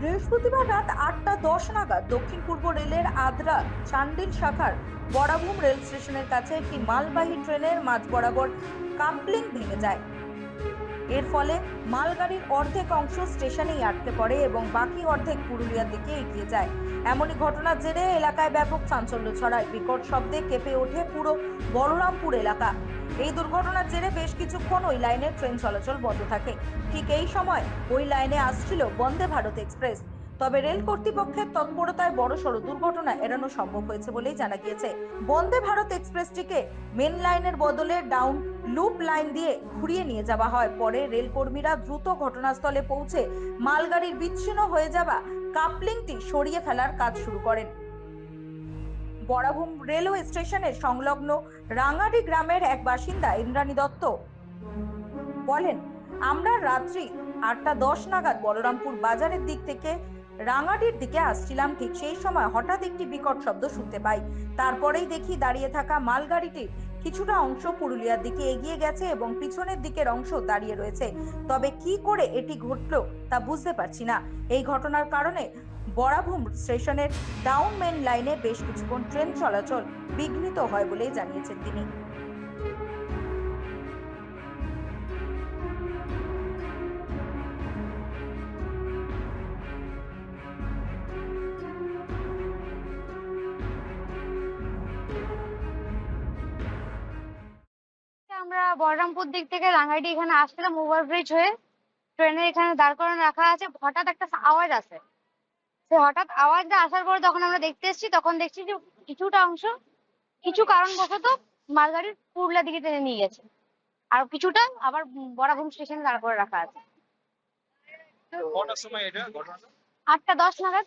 বৃহস্পতিবার রাত আটটা দশ নাগাদ দক্ষিণ পূর্ব রেলের আদ্রা চান্ডিল শাখার বড়াভূম রেল স্টেশনের কাছে একটি মালবাহী ট্রেনের মাঝ বরাবর কাম্পলিং ভেঙে যায়। এর ফলে মালগাড়ির অর্ধেক অংশ স্টেশনেই আটকে পড়ে এবং বাকি অর্ধেক পুরুলিয়ার দিকে এগিয়ে যায়। এমনই ঘটনার জেরে এলাকায় ব্যাপক চাঞ্চল্য ছড়ায়। বিকট শব্দে কেঁপে ওঠে পুরো বলরামপুর এলাকা। এই দুর্ঘটনার জেরে বেশ কিছুক্ষণ ওই লাইনে ট্রেন চলাচল বন্ধ থাকে। ঠিক এই সময় ওই লাইনে আসছিল বন্দে ভারত এক্সপ্রেস। তবে রেল কর্তৃপক্ষের তৎপরতায় বড়সড় দুর্ঘটনা এড়ানো সম্ভব হয়েছে বলেই জানা গিয়েছে। বন্দে ভারত এক্সপ্রেসটিকে মেন লাইনের বদলে ডাউন লুপ লাইন দিয়ে ঘুরিয়ে নিয়ে যাওয়া হয়। পরে রেল কর্মীরা দ্রুত ঘটনাস্থলে পৌঁছে মালগাড়ির বিচ্ছিন্ন হয়ে যাওয়া কাপলিংটি সরিয়ে ফেলার কাজ শুরু করেন। বড়াভূম রেলওয়ে স্টেশনের সংলগ্ন রাঙাডি গ্রামের এক বাসিন্দা ইন্দ্রাণী দত্ত বলেন, আমরা রাত্রি আটটা দশ নাগাদ বলরামপুর বাজারের দিক থেকে রাঙাডির দিকে আসছিলাম ঠিক সেই সময় হঠাৎ একটি বিকট শব্দ শুনতে পাই। তারপরেই দেখি দাঁড়িয়ে থাকা মালগাড়িটির কিছুটা অংশ পুরুলিয়ার দিকে এগিয়ে গেছে এবং পিছনের দিকের অংশ দাঁড়িয়ে রয়েছে। তবে কি করে এটি ঘটলো তা বুঝতে পারছি না। এই ঘটনার কারণে বরাভূম স্টেশনের ডাউন মেন লাইনে বেশ কিছুক্ষণ ট্রেন চলাচল বিঘ্নিত হয় বলেই জানিয়েছেন তিনি। আমরা বলরামপুর দিক থেকে রাঙ্গাইটি এখানে আসছিলাম ওভারব্রিজ হয়ে। ট্রেনের এখানে দাঁড় করানো রাখা আছে। হঠাৎ একটা আওয়াজ আসে। সে হঠাৎ আওয়াজটা আসার পর যখন আমরা দেখতে এসেছি তখন দেখছি যে কিছুটা অংশ কিছু কারণবশত মালগাড়ির পুরুলিয়া দিকে টেনে নিয়ে গেছে। আর কিছুটা আবার বরাভূম স্টেশনে দাঁড় করে রাখা আছে। আটটা দশ নাগাদ।